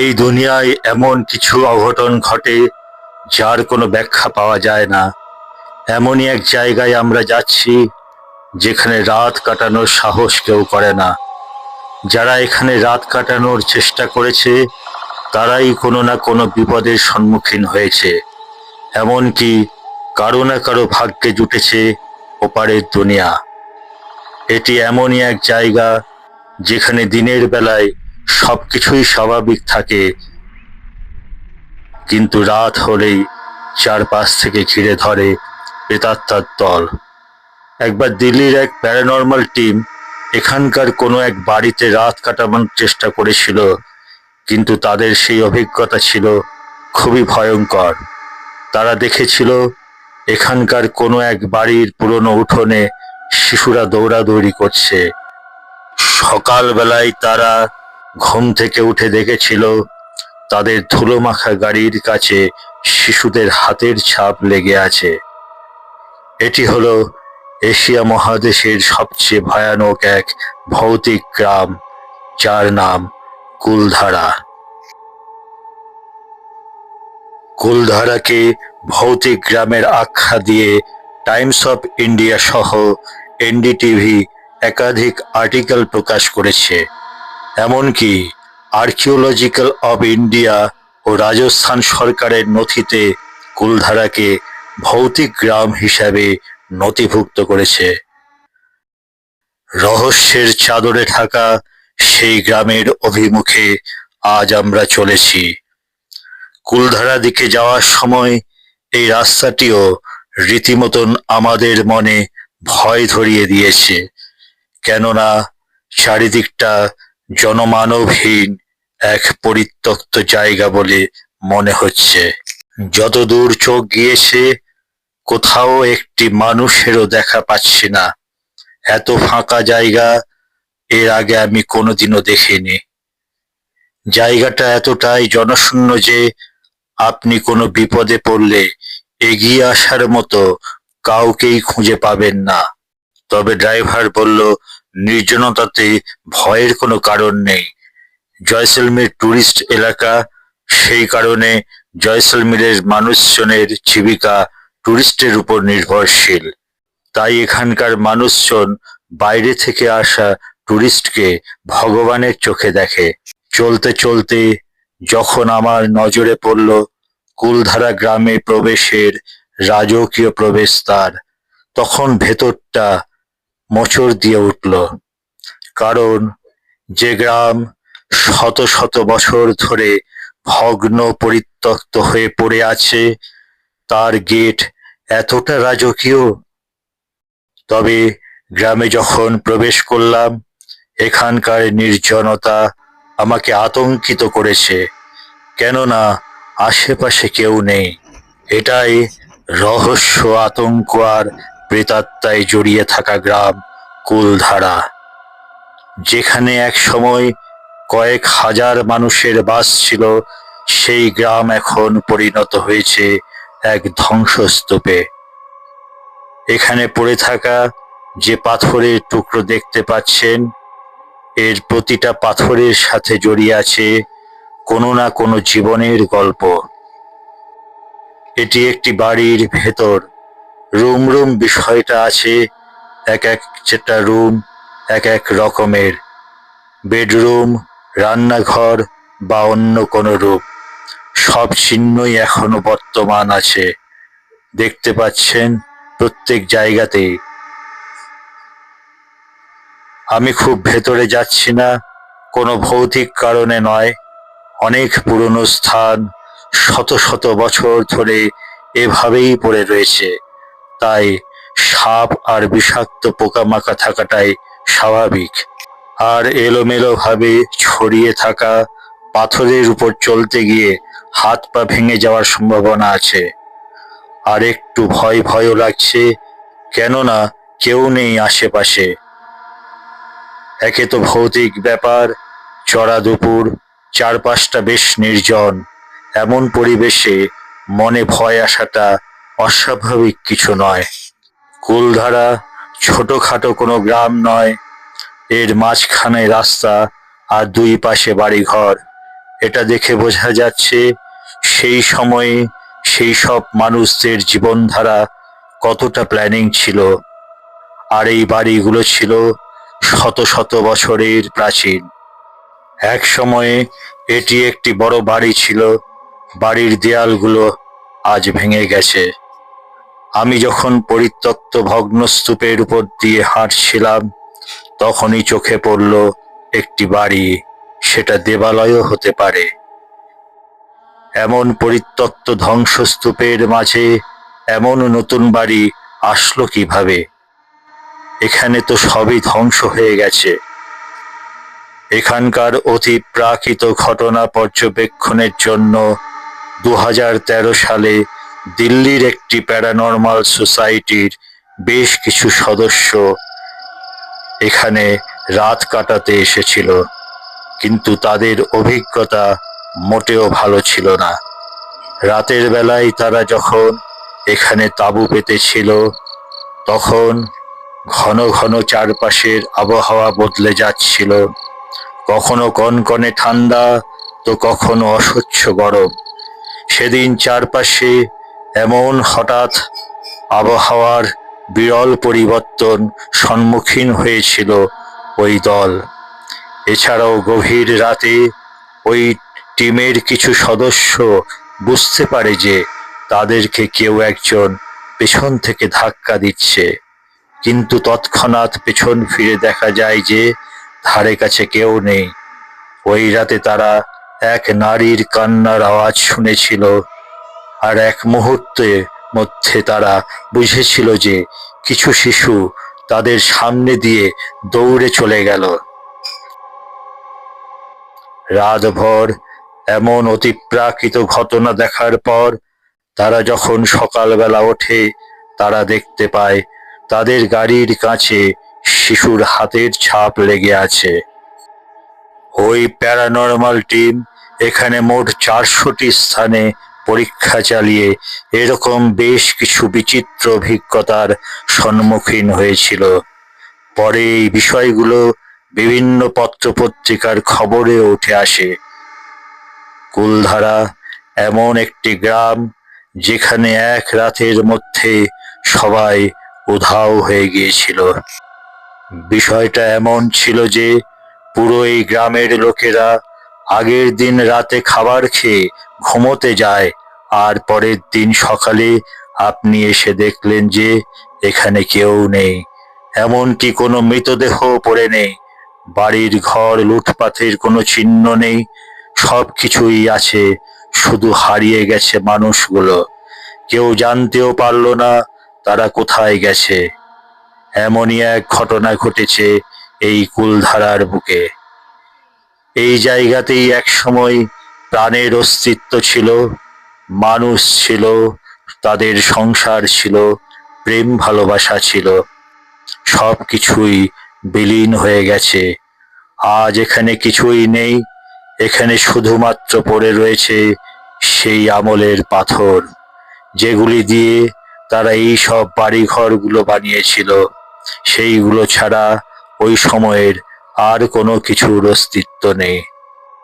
এই দুনিয়ায় এমন কিছু অঘটন ঘটে যার কোনো ব্যাখ্যা পাওয়া যায় না। এমনই এক জায়গায় আমরা যাচ্ছি যেখানে রাত কাটানোর সাহস কেউ করে না। যারা এখানে রাত কাটানোর চেষ্টা করেছে, তারাই কোনো না কোনো বিপদের সম্মুখীন হয়েছে। এমনকি কারও না কারও ভাগ্যে জুটেছে ওপারের দুনিয়া। এটি এমনই এক জায়গা যেখানে দিনের বেলায় সবকিছুই স্বাভাবিক থাকে। কিন্তু রাত হলেই চারপাশ থেকে ঘিরে ধরে প্রেতাত্মার দল। একবার দিল্লির এক প্যারানর্মাল টিম এখানকার কোনো এক বাড়িতে রাত কাটানোর চেষ্টা করেছিল, কিন্তু তাদের সেই অভিজ্ঞতা ছিল খুবই ভয়ঙ্কর। তারা দেখেছিল এখানকার কোনো এক বাড়ির পুরনো উঠোনে শিশুরা দৌড়াদৌড়ি করছে। সকালবেলায় তারা ঘুম থেকে উঠে দেখেছিল তাদের ধুলো মাখা গাড়ির কাছে শিশুদের হাতের ছাপ লেগে আছে। এটি হলো এশিয়া মহাদেশের সবচেয়ে ভয়ানক এক ভৌতিক গ্রাম, যার নাম কুলধারা। কুলধারাকে ভৌতিক গ্রামের আখ্যা দিয়ে টাইমস অফ ইন্ডিয়া সহ এনডিটিভি একাধিক আর্টিকেল প্রকাশ করেছে। এমনকি আর্কিওলজিক্যাল অব ইন্ডিয়া ও রাজস্থান সরকারের নথিতে কুলধারাকে ভৌতিক গ্রাম হিসাবে নথিভুক্ত করেছে। রহস্যের চাদরে থাকা সেই গ্রামের অভিমুখে আজ আমরা চলেছি। কুলধারা দিকে যাওয়ার সময় এই রাস্তাটিও রীতিমতন আমাদের মনে ভয় ধরিয়ে দিয়েছে। কেননা চারিদিকটা জনমানবহীন এক পরিত্যক্ত জায়গা বলে মনে হচ্ছে। যতদূর চোখ গিয়েছে, কোথাও একটি মানুষেরও দেখা পাচ্ছি না। এত ফাঁকা জায়গা, এর আগে আমি কোনোদিনও দেখিনি। জায়গাটা এতটাই জনশূন্য যে, আপনি কোনো বিপদে পড়লে এগিয়ে আসার মতো কাউকেই খুঁজে পাবেন না। তবে ড্রাইভার বলল নির্জনতাতে ভয়ের কোনো কারণ নেই। জয়সলমীর টুরিস্ট এলাকা, সেই কারণে জয়সলমীরের মানুষজনের জীবিকা টুরিস্টের উপর নির্ভরশীল। তাই এখানকার মানুষজন বাইরে থেকে আসা টুরিস্টকে ভগবানের চোখে দেখে। চলতে চলতে যখন আমার নজরে পড়ল কুলধারা গ্রামে প্রবেশের রাজকীয় প্রবেশদ্বার তখন ভেতরটা মোচড় দিয়ে উঠল। কারণ যে গ্রাম শত শত বছর ধরে ভগ্ন পরিত্যক্ত হয়ে পড়ে আছে, তার গেট এতটা রাজকীয়। তবে গ্রামে যখন প্রবেশ করলাম, এখানকার নির্জনতা আমাকে আতঙ্কিত করেছে। কেননা আশেপাশে কেউ নেই। এটাই রহস্য, আতঙ্ক আর প্রেতাত্মায় জড়িয়ে থাকা গ্রাম কুলধারা, যেখানে এক সময় কয়েক হাজার মানুষের বাস ছিল, সেই গ্রাম এখন পরিণত হয়েছে এক ধ্বংসস্তূপে। এখানে পড়ে থাকা যে পাথরের টুকরো দেখতে পাচ্ছেন, এর প্রতিটা পাথরের সাথে জড়িয়ে আছে কোনো না কোনো জীবনের গল্প। এটি একটি বাড়ির ভেতর। রুম রুম বিষয়টা আছে। এক এক যেটা রুম, এক এক রকমের। বেডরুম, রান্নাঘর বা অন্য কোনো রূপ সব চিহ্নই এখনও বর্তমান আছে। দেখতে পাচ্ছেন প্রত্যেক জায়গাতেই আমি খুব ভেতরে যাচ্ছি না, কোনো ভৌতিক কারণে নয়। অনেক পুরনো স্থান শত শত বছর ধরে এভাবেই পড়ে রয়েছে। তাই সাপ আর বিষাক্ত পোকামাকা থাকাটাই স্বাভাবিক। আর এলোমেলো ভাবে ছড়িয়ে থাকা পাথরের উপর চলতে গিয়ে হাত পা ভেঙে যাওয়ার সম্ভাবনা আছে। আর একটু ভয় ভয়ও লাগছে, কেননা কেউ নেই আশেপাশে। একে তো ভৌতিক ব্যাপার, চড়া দুপুর, চারপাশটা বেশ নির্জন। এমন পরিবেশে মনে ভয় আসাটা অস্বাভাবিক কিছু নয়। কুলধারা ছোটখাটো কোনো গ্রাম নয়। এর মাঝখানে রাস্তা আর দুই পাশে বাড়িঘর। এটা দেখে বোঝা যাচ্ছে সেই সময়ে সেই সব মানুষদের জীবনধারা কতটা প্ল্যানিং ছিল। আর এই বাড়িগুলো ছিল শত শত বছরের প্রাচীন। এক সময়ে এটি একটি বড় বাড়ি ছিল। বাড়ির দেয়ালগুলো আজ ভেঙে গেছে। আমি যখন পরিত্যক্ত ভগ্নস্তূপের উপর দিয়ে হাঁটছিলাম, তখনই চোখে পড়ল একটি বাড়ি, সেটা দেবালয়ও হতে পারে। এমন পরিত্যক্ত ধ্বংসস্তূপের মাঝে এমন নতুন বাড়ি আসলো কীভাবে? এখানে তো সবই ধ্বংস হয়ে গেছে। এখানকার অতি প্রাকৃত ঘটনা পর্যবেক্ষণের জন্য দু হাজার তেরো সালে দিল্লির একটি প্যারানর্মাল সোসাইটির বেশ কিছু সদস্য এখানে রাত কাটাতে এসেছিল, কিন্তু তাদের অভিজ্ঞতা মোটেও ভালো ছিল না। রাতের বেলায় তারা যখন এখানে তাঁবু পেতেছিল, তখন ঘন ঘন চারপাশের আবহাওয়া বদলে যাচ্ছিল। কখনো কনকনে ঠান্ডা, তো কখনো অসহ্য গরম। সেদিন চারপাশে এমন হঠাৎ আবহাওয়ার বিরল পরিবর্তন সম্মুখীন হয়েছিল ওই দল। এছাড়াও গভীর রাতে ওই টিমের কিছু সদস্য বুঝতে পারে যে তাদেরকে কেউ একজন পেছন থেকে ধাক্কা দিচ্ছে। কিন্তু তৎক্ষণাৎ পেছন ফিরে দেখা যায় যে ধারে কাছে কেউ নেই। ওই রাতে তারা এক নারীর কান্নার আওয়াজ শুনেছিল। আর এক মুহূর্তের মধ্যে তারা বুঝেছিল যে কিছু শিশু তাদের সামনে দিয়ে দৌড়ে চলে গেল। রাতভর এমন অতিপ্রাকৃত ঘটনা দেখার পর তারা যখন সকালবেলা ওঠে, তারা দেখতে পায় তাদের গাড়ির কাছে শিশুর হাতের ছাপ লেগে আছে। ওই প্যারানর্মাল টিম এখানে মোট চারশোটি স্থানে পরীক্ষা চালিয়ে এরকম বেশ কিছু বিচিত্র অভিজ্ঞতার সম্মুখীন হয়েছিল। পরে এই বিষয়গুলো বিভিন্ন পত্রপত্রিকার খবরে উঠে আসে। কুলধারা এমন একটি গ্রাম যেখানে এক রাতের মধ্যে সবাই উধাও হয়ে গিয়েছিল। বিষয়টা এমন ছিল যে পুরো এই গ্রামের লোকেরা আগের দিন রাতে খাবার খেয়ে ঘুমোতে যায়, আর পরের দিন সকালে আপনি এসে দেখলেন যে এখানে কেউ নেই। এমনকি কোনো মৃতদেহ পড়ে নেই। বাড়ির ঘর লুটপাথের কোনো চিহ্ন নেই। সব কিছুই আছে, শুধু হারিয়ে গেছে মানুষগুলো। কেউ জানতেও পারল না তারা কোথায় গেছে। এমনই এক ঘটনা ঘটেছে এই কুলধারার বুকে। এই জায়গাতেই এক সময় প্রাণের অস্তিত্ব ছিল, মানুষ ছিল, তাদের সংসার ছিল, প্রেম ভালোবাসা ছিল সব কিছুই বিলীন হয়ে গেছে। আজ এখানে কিছুই নেই, এখানে শুধুমাত্র পড়ে রয়েছে সেই আমলের পাথর, যেগুলি দিয়ে তারা এই সব বাড়িঘরগুলো বানিয়েছিল। সেইগুলো ছাড়া ওই সময়ের আর কোনো কিছুর অস্তিত্ব নেই।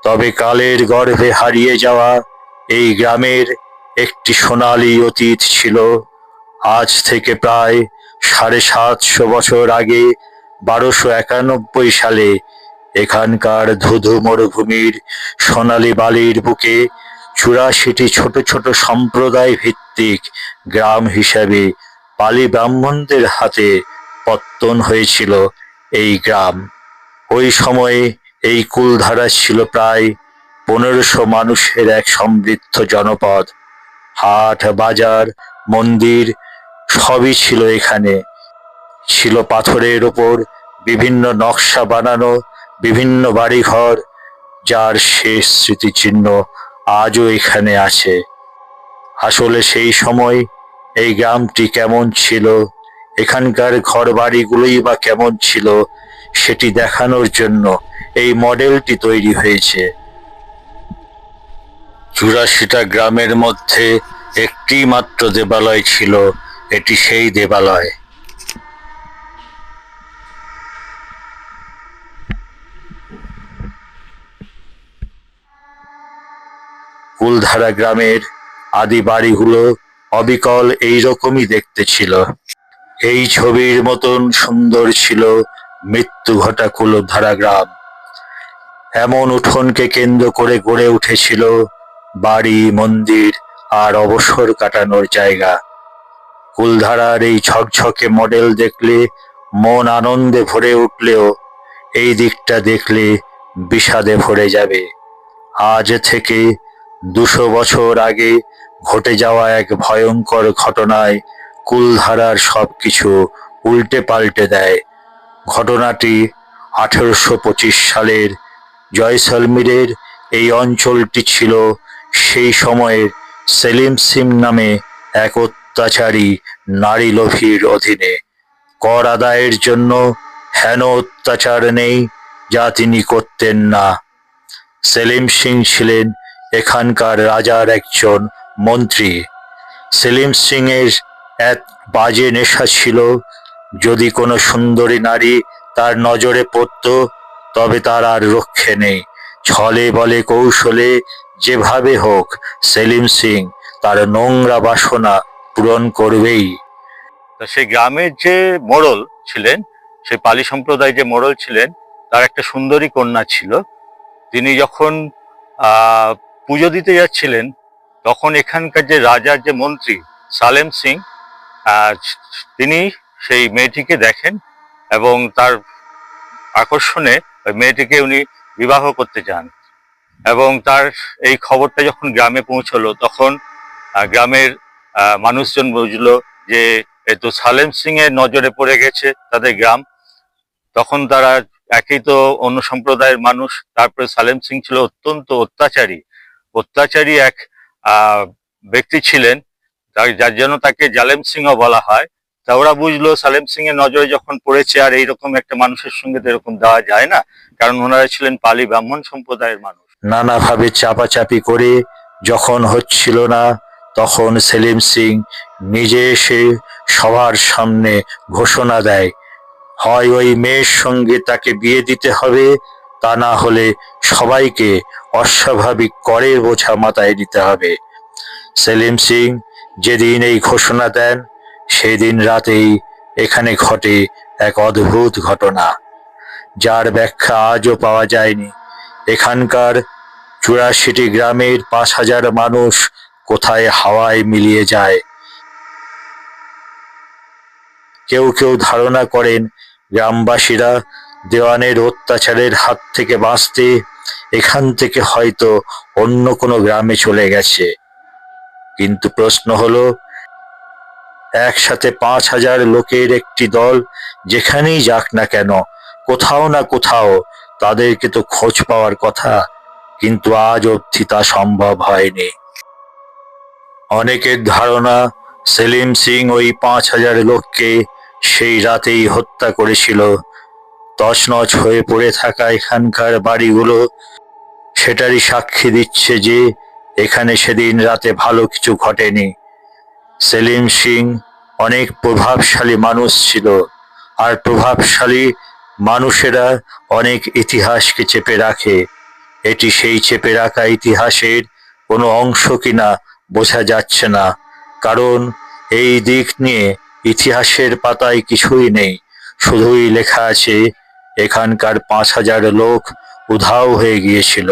তবে কালের গর্ভে হারিয়ে যাওয়া এই গ্রামের একটি সোনালী অতীত ছিল। আজ থেকে প্রায় সাড়ে সাতশো বছর আগে বারোশো একানব্বই সালে এখানকার ধুধু মরুভূমির সোনালী বালির বুকে চুরাশিটি ছোট ছোট সম্প্রদায় ভিত্তিক গ্রাম হিসাবে পালি ব্রাহ্মণদের হাতে পত্তন হয়েছিল এই গ্রাম। ওই সময়ে এই কুলধারা ছিল প্রায় পনেরোশো মানুষের এক সমৃদ্ধ জনপদ। হাট, বাজার, মন্দির সবই ছিল এখানে। ছিল পাথরের ওপর বিভিন্ন নকশা বানানো, বিভিন্ন বাড়িঘর, যার শেষ স্মৃতিচিহ্ন আজও এখানে আছে। আসলে সেই সময় এই গ্রামটি কেমন ছিল? এখানকার ঘর বাড়িগুলোই বা কেমন ছিল? সেটি দেখানোর জন্য এই মডেলটি তৈরি হয়েছে। চুরাশিটা গ্রামের মধ্যে একটি মাত্র দেবালয় ছিল, এটি সেই দেবালয়। কুলধারা গ্রামের আদি বাড়িগুলো অবিকল এইরকমই দেখতে ছিল। এই ছবির মতন সুন্দর ছিল মৃত্যু ঘটা কুলধারা গ্রাম এমন উঠোনকে কেন্দ্র করে গড়ে উঠেছিল বাড়ি, মন্দির আর অবসর কাটানোর জায়গা। কুলধারার এই ঝকঝকে মডেল দেখলে মন আনন্দে ভরে উঠলেও এই দিকটা দেখলে বিষাদে ভরে যাবে। আজ থেকে দুশো বছর আগে ঘটে যাওয়া এক ভয়ঙ্কর ঘটনায় কুলধারার সবকিছু উল্টে পাল্টে দেয়। ঘটনাটি আঠেরোশো পঁচিশ সালের জয়সলমীরের এই অঞ্চলটি ছিল সেই সময়ের সেলিম সিং নামে এক অত্যাচারী নারী লোভীর অধীনে। কর আদায়ের জন্য হেন অত্যাচার নেই, যা তিনি করতেন না। সেলিম সিং ছিলেন এখানকার রাজার একজন মন্ত্রী। সেলিম সিং এর এক বাজে নেশা ছিল যদি কোনো সুন্দরী নারী তার নজরে পড়ত, তবে তার আর রক্ষে নেই। ছলে বলে কৌশলে যেভাবে হোক, সেলিম সিং তার নোংরা বাসনা পূরণ করবেই। সেই গ্রামের যে মোড়ল ছিলেন, সেই পালি সম্প্রদায় যে মোড়ল ছিলেন, তার একটা সুন্দরী কন্যা ছিল। তিনি যখন পুজো দিতে যাচ্ছিলেন, তখন এখানকার যে রাজার যে মন্ত্রী, সালেম সিং তিনি সেই মেয়েটিকে দেখেন এবং তার আকর্ষণে ওই মেয়েটিকে উনি বিবাহ করতে চান এবং তার এই খবরটা যখন গ্রামে পৌঁছলো, তখন গ্রামের মানুষজন বুঝলো যে তো সালেম সিং এর নজরে পড়ে গেছে তাদের গ্রাম। তখন তারা একই তো অন্য সম্প্রদায়ের মানুষ, তারপরে সালেম সিং ছিল অত্যন্ত অত্যাচারী। অত্যাচারী এক ব্যক্তি ছিলেন যার জন্য তাকে জালেম সিংও বলা হয়। তা ওরা বুঝলো সালেম সিং এর নজরে যখন পড়েছে আর এইরকম একটা মানুষের সঙ্গে তো এরকম দেওয়া যায় না, কারণ ওনারা ছিলেন পালি ব্রাহ্মণ সম্প্রদায়ের মানুষ। নানাভাবে চাপাচাপি করে যখন হচ্ছিল না, তখন সেলিম সিং নিজে এসে সবার সামনে ঘোষণা দেয়, হয় ওই মেয়ের সঙ্গে তাকে বিয়ে দিতে হবে, তা না হলে সবাইকে অস্বাভাবিক করের বোঝা মাথায় নিতে হবে। সেলিম সিং যেদিন এই ঘোষণা দেন সেদিন রাতেই এখানে ঘটে এক অদ্ভুত ঘটনা। যার ব্যাখ্যা আজও পাওয়া যায়নি। এখানকার চুরাশিটি গ্রামের পাঁচ হাজার মানুষ কোথায় হাওয়ায় মিলিয়ে যায়। কেউ কেউ ধারণা করেন, গ্রামবাসীরা দেওয়ানের অত্যাচারের হাত থেকে বাঁচতে এখান থেকে হয়তো অন্য কোনো গ্রামে চলে গেছে। কিন্তু প্রশ্ন হলো একসাথে পাঁচ হাজার লোকের একটি দল, যেখানেই যাক না কেন, কোথাও না কোথাও তাদেরকে তো খোঁজ পাওয়ার কথা, কিন্তু আজ অবধি তা সম্ভব হয়নি। অনেকের ধারণা, সেলিম সিং ওই পাঁচ হাজার লোককে সেই রাতেই হত্যা করেছিল। তছনছ হয়ে পড়ে থাকা এখানকার বাড়িগুলো, সেটারই সাক্ষী দিচ্ছে যে, এখানে সেদিন রাতে ভালো কিছু ঘটেনি। সেলিম সিং অনেক প্রভাবশালী মানুষ ছিল। আর প্রভাবশালী মানুষেরা অনেক ইতিহাসকে চেপে রাখে। এটি সেই চেপে রাখা ইতিহাসের কোনো অংশ কিনা বোঝা যাচ্ছে না। কারণ এই দিক নিয়ে ইতিহাসের পাতায় কিছুই নেই। শুধুই লেখা আছে, এখানকার পাঁচ হাজার লোক উধাও হয়ে গিয়েছিল।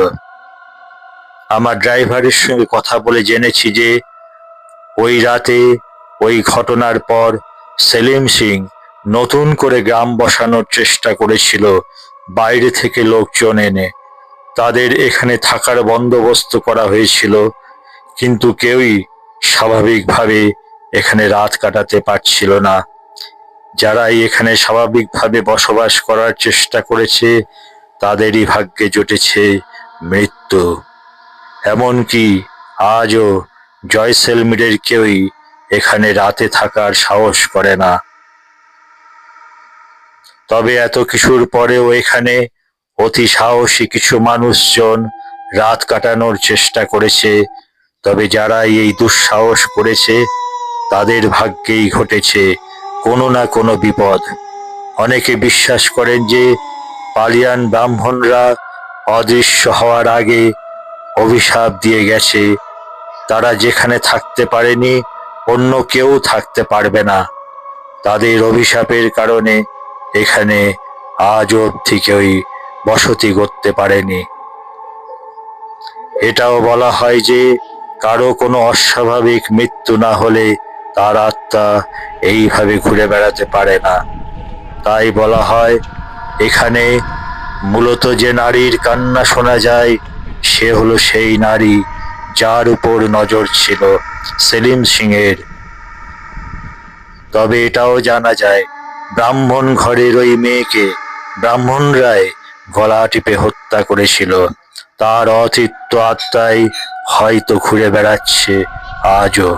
আমার ড্রাইভারের সঙ্গে কথা বলে জেনেছি যে ওই রাতে, ওই ঘটনার পর সেলিম সিং নতুন করে গ্রাম বসানোর চেষ্টা করেছিল বাইরে থেকে লোকজন এনে। তাদের এখানে থাকার বন্দোবস্ত করা হয়েছিল, কিন্তু কেউই স্বাভাবিকভাবে এখানে রাত কাটাতে পারছিল না। যারাই এখানে স্বাভাবিকভাবে বসবাস করার চেষ্টা করেছে, তাদেরই ভাগ্যে জুটেছে মৃত্যু। এমনকি আজও জয়সেলমিরের কেউই এখানে রাতে থাকার সাহস করে না। তবে এত কিছুর পরেও এখানে অতি সাহসী কিছু মানুষজন রাত কাটানোর চেষ্টা করেছে। তবে যারা এই দুঃসাহস করেছে, তাদের ভাগ্যেই ঘটেছে কোনো না কোনো বিপদ। অনেকে বিশ্বাস করেন যে পালিয়ান ব্রাহ্মণরা অদৃশ্য হওয়ার আগে অভিশাপ দিয়ে গেছে। তারা যেখানে থাকতে পারেনি, অন্য কেউ থাকতে পারবে না। তাদের অভিশাপের কারণে এখানে আজ অবধি কেউই বসতি করতে পারেনি। এটাও বলা হয় যে, কারও কোনো অস্বাভাবিক মৃত্যু না হলে তার আত্মা এইভাবে ঘুরে বেড়াতে পারে না। তাই বলা হয়, এখানে মূলত যে নারীর কান্না শোনা যায়, সে হলো সেই নারী যার উপর নজর ছিল সেলিম সিং এর তবে এটাও জানা যায়, ব্রাহ্মণ ঘরের ওই মেয়েকে ব্রাহ্মণরাই গলা টিপে হত্যা করেছিল। তার অতিত্ব আত্মাই হয়তো ঘুরে বেড়াচ্ছে আজও।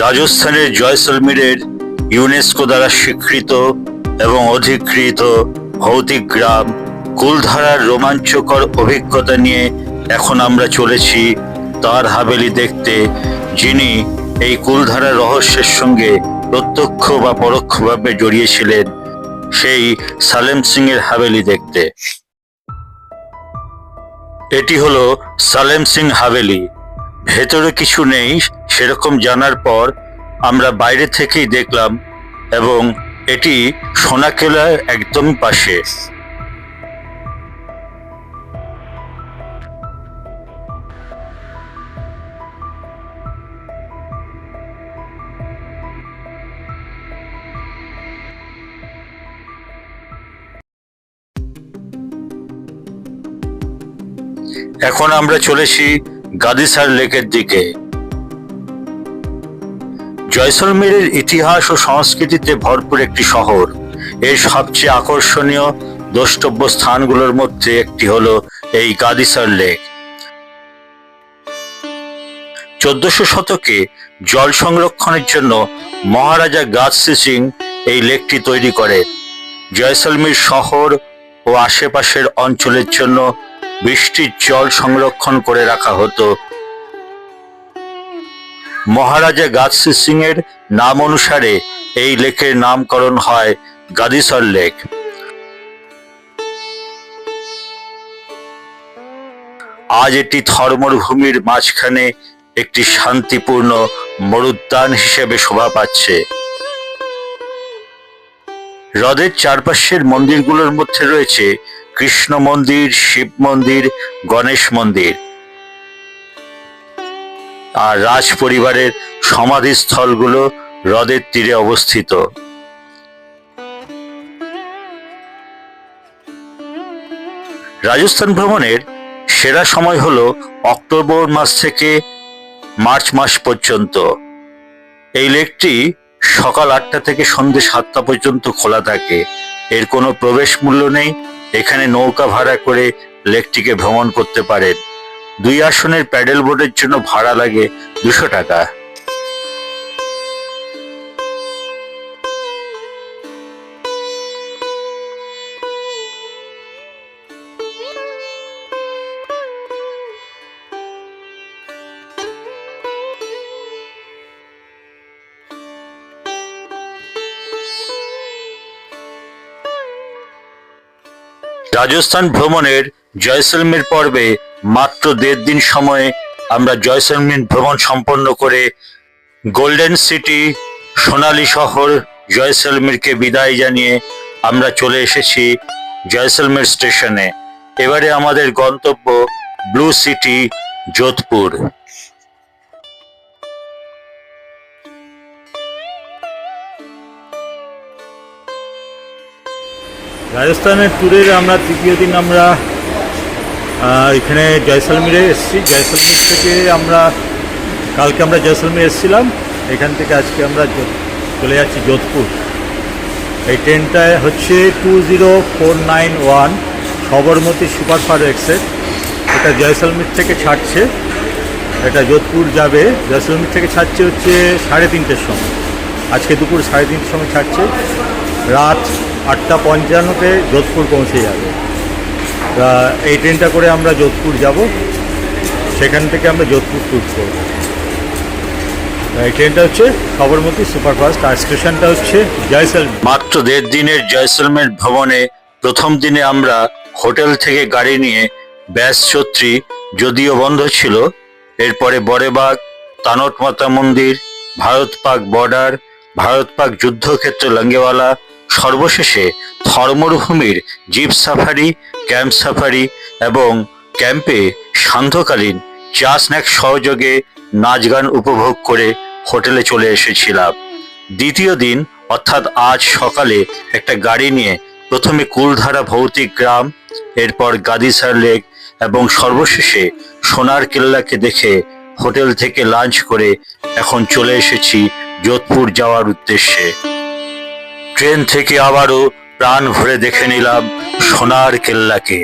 রাজস্থানের জয়সলমীরের ইউনেস্কো দ্বারা স্বীকৃত এবং অধিকৃত ভৌতিক গ্রাম কুলধারার রোমাঞ্চকর অভিজ্ঞতা নিয়ে এখন আমরা চলেছি তার হাবেলি দেখতে, যিনি এই কুলধারার রহস্যের সঙ্গে প্রত্যক্ষ বা পরোক্ষভাবে জড়িয়েছিলেন সেই সালেম সিং এর হাবেলি দেখতে। এটি হলো সালেম সিং হাভেলি ভেতরে কিছু নেই, সেরকম জানার পর আমরা বাইরে থেকেই দেখলাম এবং এটি সোনাকেলার একদম পাশে। এখন আমরা চলেছি গাদিসার লেকের দিকে। জয়সলমেরের ইতিহাস ও সংস্কৃতিতে ভরপুর একটি শহর। এর সবচেয়ে আকর্ষণীয় দ্রষ্টব্য স্থানগুলোর মধ্যে একটি হলো এই গাদিসার লেক। চোদ্দশো শতকে জল সংরক্ষণের জন্য মহারাজা গাদসি সিং এই লেকটি তৈরি করেন জয়সলমীর শহর ও আশেপাশের অঞ্চলের জন্য বৃষ্টির জল সংরক্ষণ করে রাখা হতো। মহারাজা গাদসি সিং এর নাম অনুসারে এই লেকের নামকরণ হয় গাদিসর লেক। আজ এটি থর মাঝখানে একটি শান্তিপূর্ণ মরুদ্যান হিসেবে শোভা পাচ্ছে। হ্রদের চারপাশের মন্দিরগুলোর মধ্যে রয়েছে কৃষ্ণ মন্দির, শিব মন্দির, গণেশ মন্দির। আর রাজ পরিবারের সমাধিস্থলগুলো হ্রদের তীরে অবস্থিত। রাজস্থান ভ্রমণের সেরা সময় হলো অক্টোবর মাস থেকে মার্চ মাস পর্যন্ত। এই লেকটি সকাল আটটা থেকে সন্ধ্যে সাতটা পর্যন্ত খোলা থাকে। এর কোনো প্রবেশ মূল্য নেই। এখানে নৌকা ভাড়া করে লেকটিকে ভ্রমণ করতে পারেন দুই আসনের প্যাডেল বোর্ডের জন্য ভাড়া লাগে দুশো টাকা। রাজস্থান ভ্রমণের জয়সলমের পর্বে মাত্র দেড় দিন সময়ে আমরা জয়সলমের ভ্রমণ সম্পন্ন করে গোল্ডেন সিটি, সোনালী শহর, জয়সলমেরকে বিদায় জানিয়ে আমরা চলে এসেছি জয়সলমের স্টেশনে। এবারে আমাদের গন্তব্য ব্লু সিটি, যোধপুর। রাজস্থানের ট্যুরের আমরা তৃতীয় দিন আমরা এখানে জয়সলমীরে এসেছি। জয়সলমীর থেকে আমরা, কালকে আমরা জয়সলমীর এসেছিলাম। এখান থেকে আজকে আমরা চলে যাচ্ছি যোধপুর। এই ট্রেনটায় হচ্ছে two zero four nine one Sabarmati superfast access এটা জয়সলমীর থেকে ছাড়ছে। এটা যোধপুর যাবে। জয়সলমীর থেকে ছাড়ছে হচ্ছে সাড়ে তিনটের সময়। আজকে দুপুর সাড়ে তিনটের সময় ছাড়ছে। রাত আটটা পঞ্চান্নতে যোধপুর পৌঁছে যাবে। তা এই ট্রেনটা করে আমরা যোধপুর যাব। সেখান থেকে আমরা যোধপুর ট্যুর করব। এই ট্রেনটা হচ্ছে সবরমতী সুপারফাস্ট। আর স্টেশনটা হচ্ছে জয়সলমীর মাত্র দেড় দিনের জয়সলমের ভ্রমণে প্রথম দিনে আমরা হোটেল থেকে গাড়ি নিয়ে ব্যাস চত্রী যদিও বন্ধ ছিল, এরপরে বড়েবাগ তানট মাতা মন্দির, ভারত পাক বর্ডার, ভারত পাক যুদ্ধক্ষেত্র, লাঙ্গেওয়ালা সর্বশেষে থরমরুভূমির জিপ সাফারি, ক্যাম্প সাফারি এবং ক্যাম্পে সান্ধ্যকালীন চা স্ন্যাক সহযোগে নাচ গান উপভোগ করে হোটেলে চলে এসেছিলাম। দ্বিতীয় দিন, অর্থাৎ আজ সকালে একটা গাড়ি নিয়ে প্রথমে কুলধারা ভৌতিক গ্রাম, এরপর গাদিসার লেক এবং সর্বশেষে সোনার কেল্লাকে দেখে হোটেল থেকে লাঞ্চ করে এখন চলে এসেছি যোধপুর যাওয়ার উদ্দেশ্যে। ট্রেন থেকে আবারও প্রাণ ভরে দেখে নিলাম সোনার কেল্লাকে।